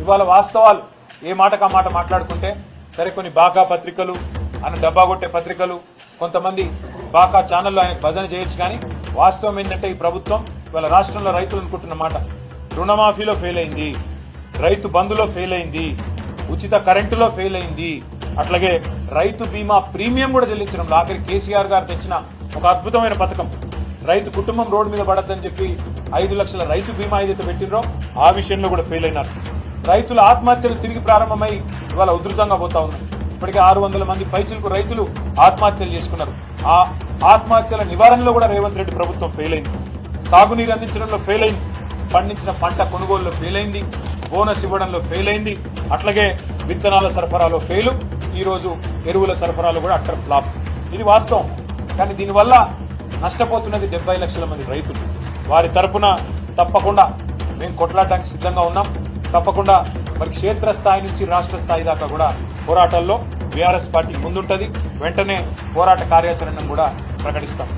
ఇవాళ వాస్తవాలు. ఏ మాటకా మాట మాట్లాడుకుంటే సరే కొన్ని బాకా పత్రికలు అని డబ్బా కొట్టే పత్రికలు కొంతమంది బాకా ఛానల్లో ఆయన భజన చేయొచ్చు కానీ వాస్తవం ఏంటంటే ఈ ప్రభుత్వం ఇవాళ రాష్ట్రంలో రైతులు అనుకుంటున్న మాట. రుణమాఫీలో ఫెయిల్ అయింది. రైతు బంధులో ఫెయిల్ అయింది. ఉచిత కరెంటులో ఫెయిల్ అయింది. అట్లాగే రైతు బీమా ప్రీమియం కూడా చెల్లించడం ఆఖరి కేసీఆర్ గారు తెచ్చిన ఒక అద్భుతమైన పథకం. రైతు కుటుంబం రోడ్డు మీద పడద్దని చెప్పి ఐదు లక్షల రైతు బీమా ఏదైతే పెట్టినరో ఆ విషయంలో కూడా ఫెయిల్ అయినారు. రైతుల ఆత్మహత్యలు తిరిగి ప్రారంభమై ఇవాళ ఉధృతంగా పోతా ఉన్నాయి. ఇప్పటికే ఆరు వందల మంది పైచులకు రైతులు ఆత్మహత్యలు చేసుకున్నారు. ఆ ఆత్మహత్యల నివారణలో కూడా రేవంత్ రెడ్డి ప్రభుత్వం ఫెయిల్ అయింది. సాగునీరు అందించడంలో ఫెయిల్ అయింది. పండించిన పంట కొనుగోలులో ఫెయిల్ అయింది. బోనస్ ఇవ్వడంలో ఫెయిల్ అయింది. అట్లాగే విత్తనాల సరఫరాలో ఫెయిల్ ఈ రోజు ఎరువుల సరఫరాలో కూడా అట్టర్ ఫ్లాప్. ఇది వాస్తవం. కానీ దీనివల్ల నష్టపోతున్నది డెబ్బై లక్షల మంది రైతులు. వారి తరపున తప్పకుండా మేము కొట్లాడడానికి సిద్ధంగా ఉన్నాం. తప్పకుండా మరి క్షేత్రస్థాయి నుంచి రాష్ట్ర స్థాయి దాకా కూడా పోరాటాల్లో బీఆర్ఎస్ పార్టీ ముందుంటది. వెంటనే పోరాట కార్యాచరణను కూడా ప్రకటిస్తాం.